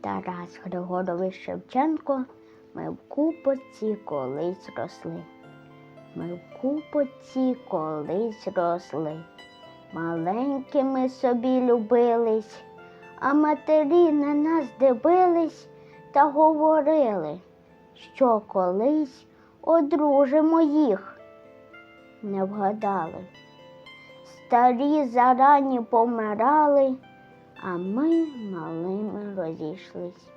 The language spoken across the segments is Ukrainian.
Тарас Григорович Шевченко, ми в купоці колись росли. Ми в купоці колись росли. Маленькими собі любились, а матері на нас дивились та говорили, що колись одружимо їх. Не вгадали. Старі зарані помирали, а ми малими розійшлись,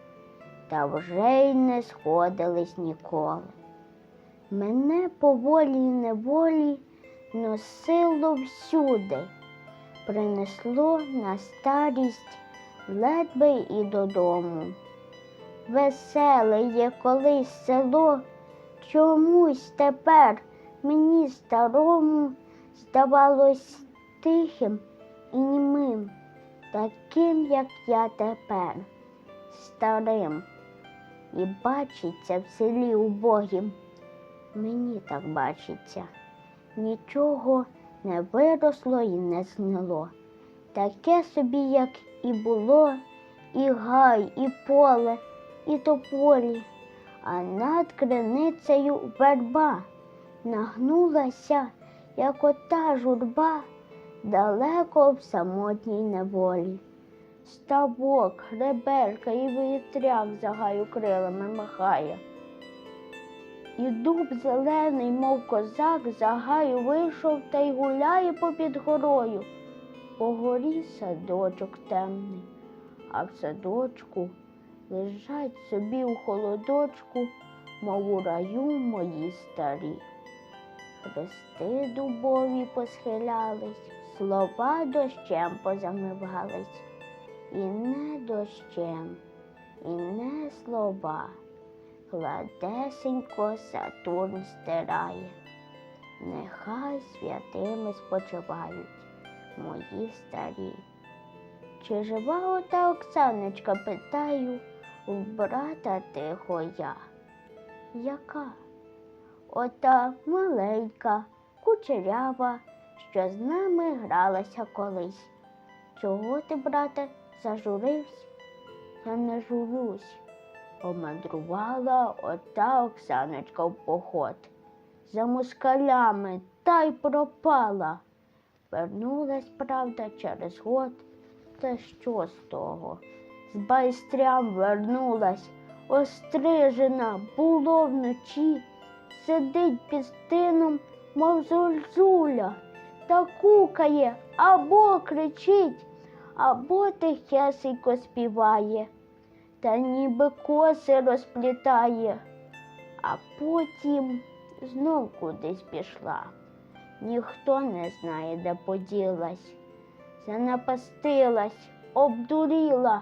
та вже й не сходились ніколи. Мене поволі й неволі носило всюди, принесло на старість ледве і додому. Веселе є колись село, чомусь тепер мені старому здавалось тихим і німим, таким, як я тепер, старим, і бачиться в селі убогім. Мені так бачиться, нічого не виросло і не згнило. Таке собі, як і було, і гай, і поле, і тополі, а над криницею верба нагнулася, як ота журба, далеко в самотній неволі. Ставок, реберка і вітряк за гаю крилами махає. І дуб зелений, мов козак, за гаю вийшов та й гуляє попід горою. По горі садочок темний, а в садочку лежать собі у холодочку, мов у раю мої старі. Хрести дубові посхилялись, слова дощем позамивались. І не дощем, і не слова гладесенько Сатурн стирає. Нехай святими спочивають мої старі. Чи жива ота Оксаночка, питаю, у брата тихо я? Яка? Ота маленька, кучерява, що з нами гралася колись. Чого ти, брате, зажурився? Я не журюсь. Помандрувала ота Оксаночка в поход. За москалями та й пропала. Вернулась, правда, через год. Та що з того? З байстрям вернулась, острижена, було вночі, сидить під стином, мов зользуля, та кукає або кричить, або тихесенько співає та ніби коси розплітає, а потім знов кудись пішла. Ніхто не знає, де поділась, занапастилась, обдуріла.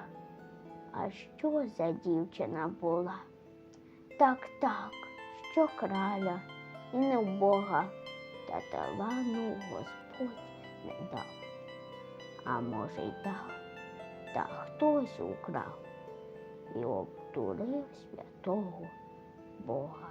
А що за дівчина була? Так, так, що краля і не в та талану Господь не дав. А може, й дав, та хтось украв і обдурив святого Бога.